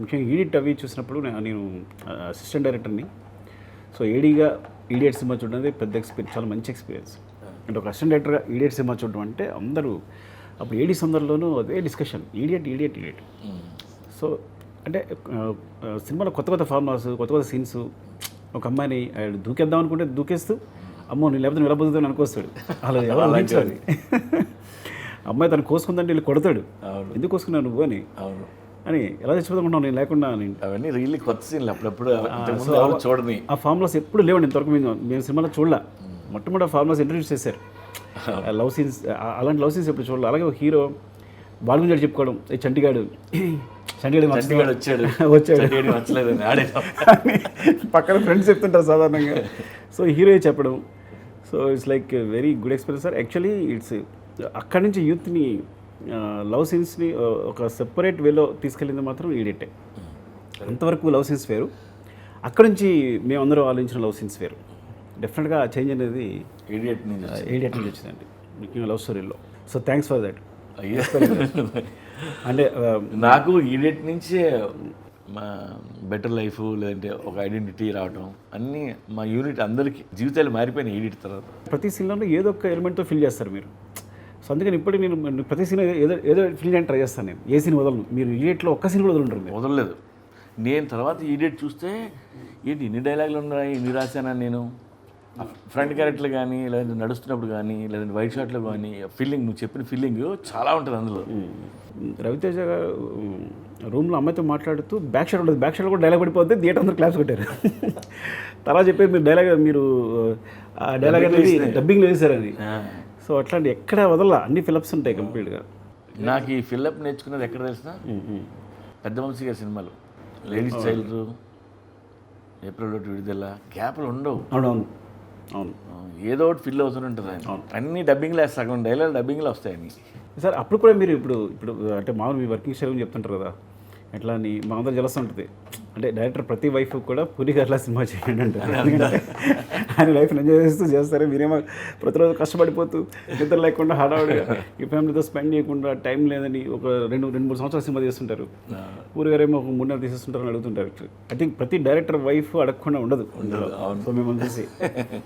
ముఖ్యంగా ఈడిట్ అవి చూసినప్పుడు నేను అసిస్టెంట్ డైరెక్టర్ని సో ఏడీగా ఈడియట్ సినిమా చూడడం అనేది పెద్ద ఎక్స్పీరియన్స్ చాలా మంచి ఎక్స్పీరియన్స్ అంటే ఒక అసిస్టెంట్ డైరెక్టర్గా ఈడియట్ సినిమా చూడడం అంటే అందరూ అప్పుడు ఏడీస్ అందరిలోనూ అదే discussion idiot idiot idiot so అంటే సినిమాలో కొత్త కొత్త ఫార్ములాస్ కొత్త కొత్త సీన్స్ ఒక అమ్మాయిని ఆయన దూకేద్దాం అనుకుంటే దూకేస్తూ అమ్మో నేను లేకపోతే నిలబడుతుంది అనుకొస్తాడు. అలా ఊహించాలి. అమ్మాయి తను కోసుకుందంటే వీళ్ళు కొడతాడు. ఎందుకు కోసుకున్నావు నువ్వు అని. అవును. అని ఎలా చచ్చిపోదాం నేను లేకుండా అవన్నీ రియల్లీ కొత్త సీన్లు అప్పుడప్పుడు. చూడని. ఆ ఫార్ములాస్ ఎప్పుడు లేవండి ఇంతవరకు మేము మేము సినిమాలో చూడలే. మొట్టమొదటి ఫార్ములాస్ ఇంట్రడ్యూస్ చేశారు. లవ్ సీన్స్ అలాంటి లవ్ సీన్స్ ఎప్పుడు చూడాలి. అలాగే ఒక హీరో బాల్ గురించి చెప్పుకోవడం. ఏ చంటిగాడు చంటిగాడు. చండీగఢ్ వచ్చాడు. వచ్చాడు. అని పక్కన ఫ్రెండ్స్ చెప్తుంటారు సాధారణంగా. సో హీరో చెప్పడం? So it's like very good experience sir actually it's అక్కడి నుంచి యూత్ని లవ్ సీన్స్ని ఒక సెపరేట్ వేలో తీసుకెళ్ళింది మాత్రం ఈడిటే. అంతవరకు లవ్ సీన్స్ వేరు. అక్కడి నుంచి మేమందరూ ఆలోచించిన లవ్ సీన్స్ వేరు. డెఫినెట్గా చేంజ్ అనేది ఇడియట్ నుంచి ఏడియట్ నుంచి వచ్చిందండి. ముఖ్యంగా లవ్ స్టోరీలో సో థ్యాంక్స్ ఫర్ దట్ అంటే నాకు ఇడియట్ నుంచే మా బెటర్ లైఫ్ లేదంటే ఒక ఐడెంటిటీ రావటం అన్నీ మా యూనిట్ అందరికి జీవితాలు మారిపోయినాయి ఈడిట్ తర్వాత. ప్రతి సీన్లో ఏదో ఒక ఎలిమెంట్తో ఫిల్ చేస్తారు మీరు. సో అందుకని ఇప్పటికి నేను ప్రతి సీన్ ఏదో ఏదో ఫిల్ చేయడానికి ట్రై చేస్తాను నేను. ఏ సీన్ వదలను. మీరు ఇడియట్లో ఒక్క సీన్ కూడా వదలంటారు వదలలేదు. నేను తర్వాత ఈడియట్ చూస్తే ఏంటి ఇన్ని డైలాగులు ఉన్నాయి ఇన్ని రాశానా నేను? ఫ్రంట్ క్యారెక్టర్లు కానీ లేదంటే నడుస్తున్నప్పుడు కానీ లేదంటే వైట్ షాట్లో కానీ ఫీలింగ్ నువ్వు చెప్పిన ఫీలింగ్ చాలా ఉంటుంది అందులో. రవితేజ గారు రూమ్లో అమ్మాయితో మాట్లాడుతూ బ్యాక్ షాట్ ఉంటుంది బ్యాక్ షాట్ కూడా డైలాగ్ పడిపోతే థియేటర్ అందరూ క్లాప్స్ కొట్టారు. తర్వాత చెప్పేది మీరు డైలాగ్ మీరు డైలాగ్ అనేది డబ్బింగ్ వేసారు అది. సో అట్లాంటి ఎక్కడ వదల అన్ని ఫిలప్స్ ఉంటాయి కంప్లీట్గా. నాకు ఈ ఫిల్అప్ నేర్చుకున్నది ఎక్కడ తెలిసిన పెద్ద వంశీ గారి సినిమాలు. లేడీస్ చైల్డ్ ఏప్రిల్ ఒకటి విడుదల గ్యాప్లు ఉండవు. అవునవును అవును ఏదో ఒకటి ఫిల్ అవుతూనే ఉంటుంది ఆయన. అన్ని డబ్బింగ్లో సగం డైలాగ్ డబ్బింగ్లో వస్తాయి అన్ని సార్ అప్పుడు కూడా మీరు ఇప్పుడు ఇప్పుడు అంటే మామూలు మీ వర్కింగ్ స్టైల్ చెప్తుంటారు కదా ఎట్లా అని మా అందరూ జలస్తూ ఉంటుంది. అంటే డైరెక్టర్ ప్రతి వైఫ్ కూడా పులి గట్లా సినిమా చేయండి అంటారు. ఆయన లైఫ్ని ఎంజాయ్ చేస్తూ చేస్తారు. మీరేమో ప్రతిరోజు కష్టపడిపోతూ నిద్ర లేకుండా హడావుడిగా ఈ ఫ్యామిలీతో స్పెండ్ చేయకుండా టైం లేదని ఒక రెండు రెండు మూడు సంవత్సరాలు సినిమా చేస్తుంటారు. పూరి గారేమో ఒక మూడు నెలలు తీసేస్తుంటారని అడుగుతుంటారు. ఐ థింక్ ప్రతి డైరెక్టర్ వైఫ్ అడగకుండా ఉండదు. సో మిమ్మల్ని చూసి.